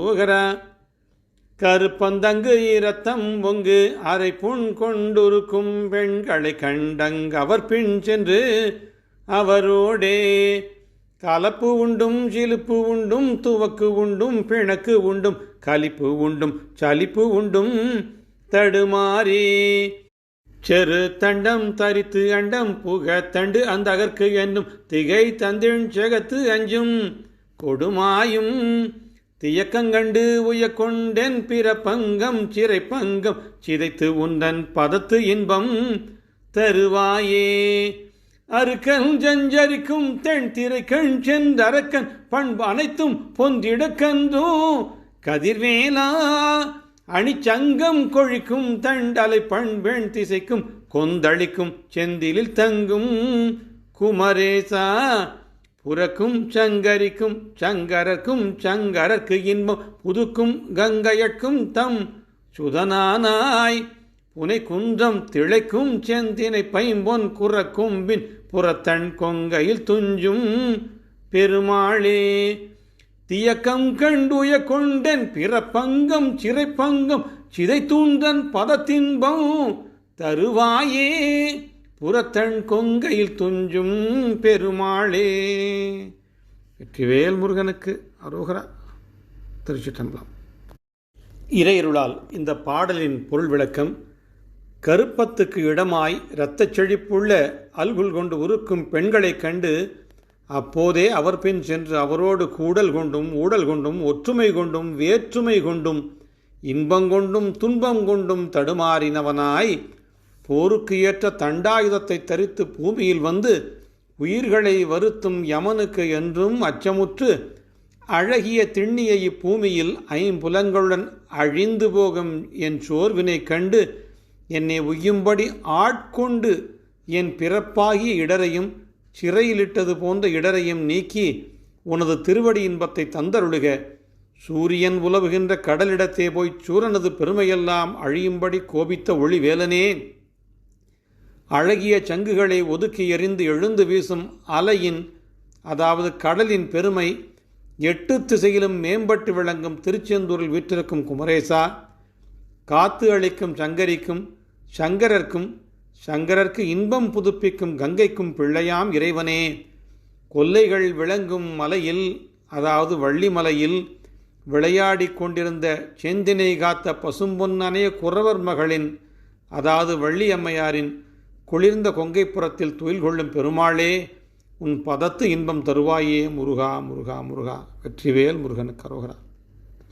போகரா கருப்பந்தங்கு இரத்தம் ஒங்கு அரை புண் கொண்டுருக்கும் பெண்களை கண்டங்க அவர் பின் சென்று அவரோடே. கலப்பு உண்டும் சிலுப்பு உண்டும் துவக்கு உண்டும் பிணக்கு உண்டும் கலிப்பு உண்டும் சலிப்பு உண்டும் தடுமாறி. செரு தண்டம் தரித்து அண்டம் புக தண்டு அந்த அகற்கு என்னும் திகை தந்தின் செகத்து அஞ்சும் கொடுமாயும் தியக்கங்கண்டு உயக்கொண்டென் பிற பங்கம் சிறை பங்கம் சிதைத்து உந்தன் பதத்து இன்பம் தருவாயே. அருக்கன் ஜஞ்சரிக்கும் தென் திரை கண் சென்றரக்கன் பண்பு அனைத்தும் பொந்திடக்கந்தோ கதிர்வேலா அணிச்சங்கம் கொழிக்கும் தண்டலை பண்பெண் திசைக்கும் கொந்தளிக்கும் செந்திலில் தங்கும். குமரேசா புறக்கும் சங்கரிக்கும் சங்கரக்கும் சங்கரக்கு இன்பம் புதுக்கும் கங்கையட்கும் தம் சுதனானாய். புனை குன்றம் திளைக்கும் செந்தினை பைம்பொன் குறக்கும்பின் புறத்தன் கொங்கையில் துஞ்சும் பெருமாளே. தியக்கம் கண்டுய கொண்டன் பிறப்பங்கம் சிறைப்பங்கம் சிதை தூண்டன் பதத்தின்பம் தருவாயே. புறத்தன் கொங்கையில் துஞ்சும் பெருமாளே. வெற்றிவேல் முருகனுக்கு அரோகரா. திருச்சிட்டம்பலம் இறையருளால் இந்த பாடலின் பொருள் விளக்கம் கருப்பத்துக்கு இடமாய் இரத்தச் செழிப்புள்ள அல்குல் கொண்டு உருக்கும் பெண்களைக் கண்டு அப்போதே அவர் பின் சென்று அவரோடு கூடல் கொண்டும் ஊடல் கொண்டும் ஒற்றுமை கொண்டும் வேற்றுமை கொண்டும் இன்பங்கொண்டும் துன்பம் கொண்டும் தடுமாறினவனாய் போருக்கு ஏற்ற தண்டாயுதத்தை தரித்து பூமியில் வந்து உயிர்களை வருத்தும் யமனுக்கு என்றும் அச்சமுற்று அழகிய திண்ணியை இப்பூமியில் ஐம்புலங்களுடன் அழிந்து போகும் என் சோர்வினை கண்டு என்னை உய்யும்படி ஆட்கொண்டு என் பிறப்பாகிய இடரையும் சிறையிலிட்டது போன்ற இடரையும் நீக்கி உனது திருவடி இன்பத்தை தந்தருளுக. சூரியன் உலவுகின்ற கடலிடத்தே போய் சூரனது பெருமையெல்லாம் அழியும்படி கோபித்த ஒளி அழகிய சங்குகளை ஒதுக்கி எறிந்து எழுந்து வீசும் அலையின் அதாவது கடலின் பெருமை எட்டு திசையிலும் மேம்பட்டு விளங்கும் திருச்செந்தூரில் வீற்றிருக்கும் குமரேசா காத்து அளிக்கும் சங்கரிக்கும் சங்கரர்க்கும் சங்கரர்க்கு இன்பம் புதுப்பிக்கும் கங்கைக்கும் பிள்ளையாம் இறைவனே. கொல்லைகள் விளங்கும் மலையில் அதாவது வள்ளிமலையில் விளையாடிக் கொண்டிருந்த செந்தினை காத்த பசும்பொன்னனைய குறவர் மகளின் அதாவது வள்ளி அம்மையாரின் குளிர்ந்த கொங்கைப்புறத்தில் துயில் கொள்ளும் பெருமாளே உன் பதத்து இன்பம் தருவாயே முருகா முருகா முருகா. வெற்றிவேல் முருகனுக்கு அரோகரா.